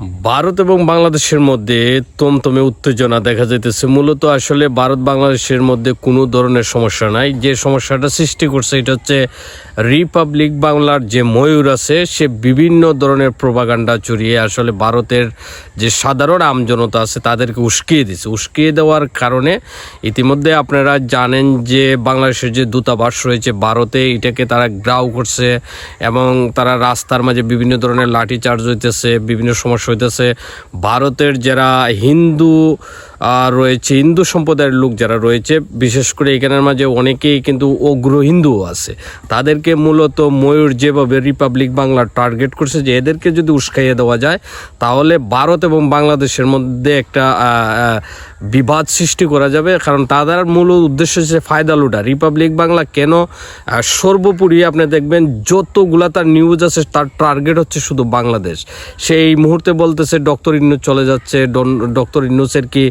ভারত এবং বাংলাদেশের মধ্যে তমতমে উত্তেজনা দেখা যাইতেছে। মূলত আসলে ভারত বাংলাদেশের মধ্যে কোনো ধরনের সমস্যা নাই। যে সমস্যাটা সৃষ্টি করছে, এটা হচ্ছে রিপাবলিক বাংলার যে ময়ূর আছে, সে বিভিন্ন ধরনের প্রভাগান্ডা চড়িয়ে আসলে ভারতের যে সাধারণ আমজনতা আছে, তাদেরকে উস্কিয়ে দিছে। উস্কিয়ে দেওয়ার কারণে ইতিমধ্যে আপনারা জানেন যে বাংলাদেশের যে দূতাবাস রয়েছে, ভারতে এটাকে তারা গ্রাউ করছে এবং তারা রাস্তার মাঝে বিভিন্ন ধরনের লাঠি চার্জ হইতেছে, বিভিন্ন সমস্যা হইতেছে ভারতের যারা হিন্দু রয়েছে হিন্দু সম্প্রদায়ের লোক যারা রয়েছে, বিশেষ করে এখানের মাঝে অনেকেই কিন্তু অগ্র হিন্দুও আছে। তাদেরকে মূলত ময়ূর যেভাবে রিপাবলিক বাংলা টার্গেট করছে যে এদেরকে যদি উস্কাইয়ে দেওয়া যায়, তাহলে ভারত এবং বাংলাদেশের মধ্যে একটা বিবাদ সৃষ্টি করা যাবে। কারণ তাদের মূল উদ্দেশ্য হচ্ছে ফায়দা লুটা। রিপাবলিক বাংলা কেন সর্বোপরি আপনি দেখবেন যতগুলা তার নিউজ আছে, তার টার্গেট হচ্ছে শুধু বাংলাদেশ। সেই মুহূর্তে বলতেছে ডক্টর ইন্নুস চলে যাচ্ছে ডক্টর ইন্নুসের কি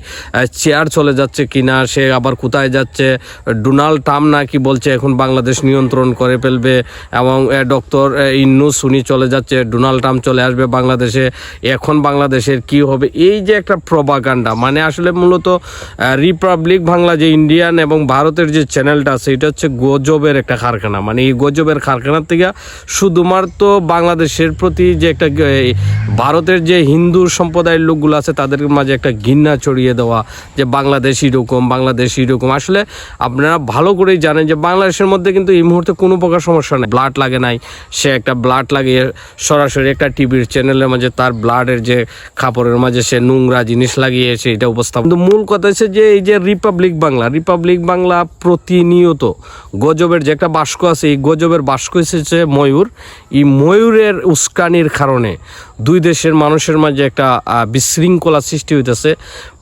চেয়ার চলে যাচ্ছে কিনা, সে আবার কোথায় যাচ্ছে? ডোনাল্ড ট্রাম্প নাকি বলছে এখন বাংলাদেশ নিয়ন্ত্রণ করে ফেলবে এবং ডক্টর ইন্নুস উনি চলে যাচ্ছে, ডোনাল্ড ট্রাম্প চলে আসবে বাংলাদেশে। এখন বাংলাদেশের কি হবে? এই যে একটা প্রবাগান্ডা মানে আসলে মূলত রিপাবলিক বাংলা যে ইন্ডিয়ান এবং ভারতের যে চ্যানেলটা আছে, এটা হচ্ছে গজবের একটা কারখানা। মানে এই গজবের কারখানার থেকে শুধুমাত্র বাংলাদেশের প্রতি যে একটা ভারতের যে হিন্দু সম্প্রদায়ের লোকগুলো আছে, তাদের মাঝে একটা ঘৃণা ছড়িয়ে দেওয়া যে বাংলাদেশ এরকম বাংলাদেশ এরকম। আসলে আপনারা ভালো করেই জানেন যে বাংলাদেশের মধ্যে কিন্তু এই মুহূর্তে কোনো প্রকার সমস্যা নেই। ব্লাড লাগে নাই। সে একটা ব্লাড লাগিয়ে সরাসরি একটা টিভির চ্যানেলের মাঝে তার ব্লাডের যে কাপড়ের মাঝে সে নোংরা জিনিস লাগিয়ে সে এটা উপস্থাপন কিন্তু মূল কথা হচ্ছে যে এই যে রিপাবলিক বাংলা রিপাবলিক বাংলা প্রতিনিয়ত গজবের যে একটা বাস্ক আছে, এই গজবের বাস্ক এসেছে ময়ূর। এই ময়ূরের উস্কানির কারণে দুই দেশের মানুষের মাঝে একটা বিশৃঙ্খলা সৃষ্টি হইতেছে।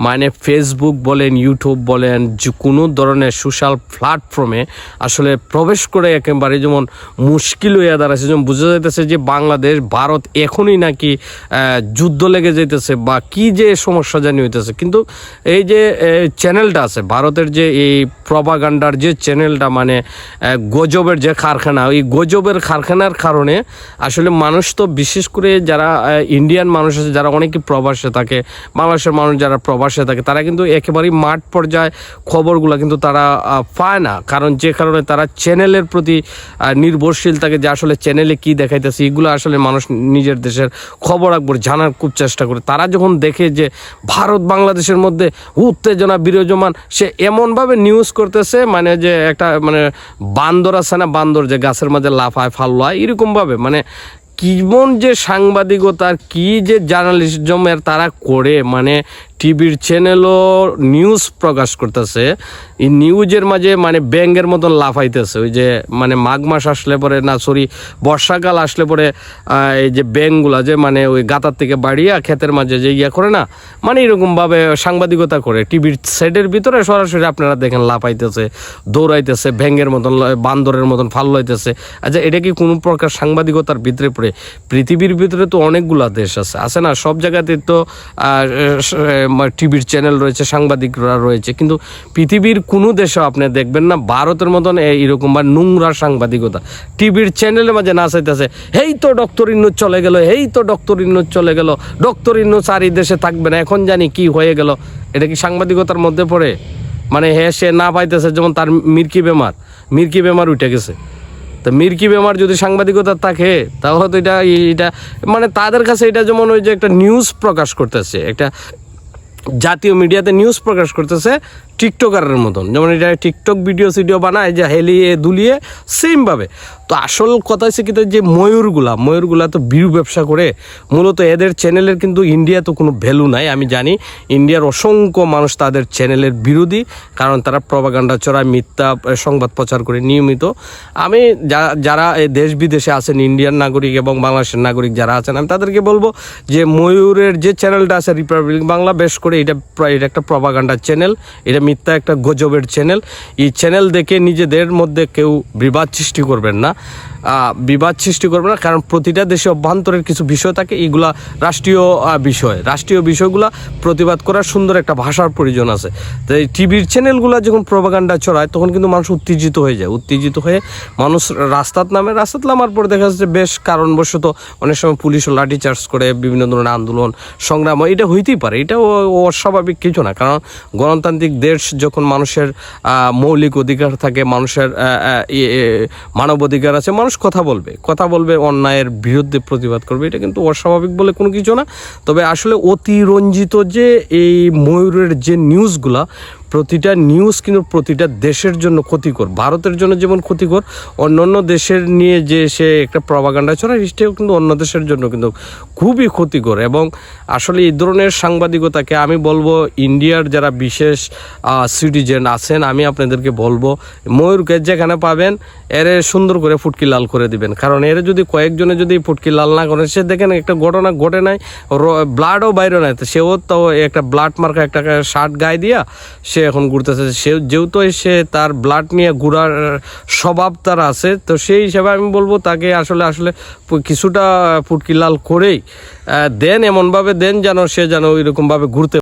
মানে ফেসবুক বলেন ইউটিউব বলেন, যে কোনো ধরনের সোশ্যাল প্ল্যাটফর্মে আসলে প্রবেশ করে একেবারে যেমন মুশকিল হইয়া দাঁড়াচ্ছে যেমন বোঝা যাইতেছে যে বাংলাদেশ, ভারত এখনই নাকি যুদ্ধ লেগে যাইতেছে বা কি যে সমস্যা জানি হইতেছে। কিন্তু এই যে চ্যানেলটা আছে, ভারতের যে এই প্রভাগান্ডার যে চ্যানেলটা মানে গজবের যে কারখানা, ওই গজবের কারখানার কারণে আসলে মানুষ তো বিশেষ করে যারা ইন্ডিয়ান মানুষ আছে, যারা অনেকে প্রবাসে থাকে, বাংলাদেশের মানুষ যারা প্রবাসে থাকে, তারা কিন্তু একেবারেই মাঠ পর্যায়ে খবরগুলো কিন্তু তারা পায় না। কারণ যে কারণে তারা চ্যানেলের প্রতি নির্ভরশীল থাকে যে আসলে চ্যানেলে কি দেখাইতেছে, এগুলো আসলে মানুষ নিজের দেশের খবর একবার জানার খুব চেষ্টা করে। তারা যখন দেখে যে ভারত বাংলাদেশের মধ্যে উত্তেজনা বিরাজমান, সে এমনভাবে নিউজ করতেছে মানে যে একটা মানে বান্দর আছে না, বান্দর যে গাছের মাঝে লাফায় ফাল্লায় এরকমভাবে মানে কেমন যে সাংবাদিকতার কি যে জার্নালিজমের তারা করে মানে টিভির চ্যানেলও নিউজ প্রকাশ করতেছে। এই নিউজের মাঝে মানে ব্যাঙ্গের মতন লাফাইতেছে। ওই যে মানে মাঘ মাস আসলে পরে না সরি বর্ষাকাল আসলে পরে এই যে ব্যাঙ্কগুলা যে মানে ওই গাতার থেকে বাড়িয়া ক্ষেতের মাঝে যে ইয়ে করে না মানে এরকমভাবে সাংবাদিকতা করে। টিভির সেটের ভিতরে সরাসরি আপনারা দেখেন লাফাইতেছে, দৌড়াইতেছে ব্যাঙ্গের মতন বান্দরের মতন ফাল্লাইতেছে আচ্ছা এটা কি কোনো প্রকার সাংবাদিকতার ভিতরে পড়ে? পৃথিবীর ভিতরে তো অনেকগুলা দেশ আছে। আছে না? সব জায়গাতে তো টিভির চ্যানেল রয়েছে, সাংবাদিকরা রয়েছে, কিন্তু পৃথিবীর কোনো দেশে আপনি দেখবেন না, ভারতের মতন এই- এরকম বা নোংরা সাংবাদিকতা। টিভির চ্যানেলের মাঝে না চাইতেছে, হেই তো ডক্টর ইন্নুজ চলে গেল, হেই তো ডক্টর ইন্নুজ চলে গেল ডক্টর ইন্নুজ আর দেশে থাকবে না, এখন জানি কি হয়ে গেল। এটা কি সাংবাদিকতার মধ্যে পড়ে? মানে হে সে না পাইতেছে যেমন তার মির্কি বেমার মির্কি বেমার উঠে গেছে। তো মির্কি বেমার যদি সাংবাদিকতা থাকে, তাহলে তো এটা এটা মানে তাদের কাছে এটা যেমন ওই যে একটা নিউজ প্রকাশ করতেছে, একটা জাতীয় মিডিয়াতে নিউজ প্রকাশ করতেছে। টিকটকারের মতন। যেমন এটা টিকটক ভিডিও সিডিও বানায়, যে হেলিয়ে, দুলিয়ে সেমভাবে তো আসল কথা হচ্ছে কিন্তু যে ময়ূরগুলা ময়ূরগুলা তো বিরু ব্যবসা করে, মূলত এদের চ্যানেলের কিন্তু ইন্ডিয়া তো কোনো ভ্যালু নাই, আমি জানি। ইন্ডিয়ার অসংখ্য মানুষ তাদের চ্যানেলের বিরোধী, কারণ তারা প্রভাগান্ডা চড়ায়, মিথ্যা সংবাদ প্রচার করে, নিয়মিত। আমি যারা দেশ বিদেশে আছেন ইন্ডিয়ান নাগরিক এবং বাংলাদেশের নাগরিক যারা আছেন, আমি তাদেরকে বলব যে ময়ূরের যে চ্যানেলটা আছে রিপাবলিক বাংলা বেশ করে, এটা প্রায়, এটা একটা প্রভাগান্ডার চ্যানেল এটা মিথ্যা একটা গজবের চ্যানেল এই চ্যানেল দেখে নিজেদের মধ্যে কেউ বিবাদ সৃষ্টি করবেন না। বিবাদ সৃষ্টি করবে না কারণ প্রতিটা দেশে অভ্যন্তরের কিছু বিষয় থাকে এগুলা রাষ্ট্রীয় বিষয়। রাষ্ট্রীয় বিষয়গুলা প্রতিবাদ করার সুন্দর একটা ভাষার প্রয়োজন আছে। তো এই টিভির চ্যানেলগুলো যখন প্রভাগান্ডা ছড়ায় তখন কিন্তু মানুষ উত্তেজিত হয়ে যায়। উত্তেজিত হয়ে মানুষ রাস্তাত নামে রাস্তাত নামার পর দেখা যাচ্ছে বেশ কারণবশত অনেক সময় পুলিশ লাঠিচার্জ করে বিভিন্ন ধরনের আন্দোলন সংগ্রাম এটা হইতেই পারে। এটা অস্বাভাবিক কিছু না কারণ গণতান্ত্রিক দেশ যখন মানুষের মৌলিক অধিকার থাকে মানুষের ইয়ে, মানব অধিকার আছে মানুষ কথা বলবে কথা বলবে, অন্যায়ের বিরুদ্ধে প্রতিবাদ করবে, এটা কিন্তু অস্বাভাবিক বলে কোনো কিছু না। তবে আসলে অতিরঞ্জিত যে এই ময়ূরের যে নিউজগুলা প্রতিটা নিউজ কিন্তু প্রতিটা দেশের জন্য ক্ষতিকর। ভারতের জন্য যেমন ক্ষতিকর অন্য অন্য দেশের নিয়ে যে সে একটা প্রভাগান্ডা ছড়ায়, সেটাও কিন্তু অন্য দেশের জন্য কিন্তু খুবই ক্ষতিকর। এবং আসলে এই ধরনের সাংবাদিকতাকে আমি বলব, ইন্ডিয়ার যারা বিশেষ সিটিজেন আছেন, আমি আপনাদেরকে বলব, ময়ূরকে যেখানে পাবেন, এর সুন্দর করে ফুটকি লাল করে দিবেন। কারণ এর যদি কয়েকজনে যদি ফুটকি লাল না করে, সে দেখেন একটা ঘটনা ঘটে নাই ব্লাডও বাইরে নাই। সেও তো একটা ব্লাড মার্কা একটা শার্ট গায়ে দিয়া, সে এখন ঘুরতেছে। সে যেহেতু সে তার ব্লাড নিয়ে ঘুরার স্বভাব তার আছে, তো সেই হিসাবে আমি বলব তাকে আসলে আসলে কিছুটা ফুটকি লাল করেই দেন, এমনভাবে দেন যেন সে যেন ওইরকমভাবে ঘুরতে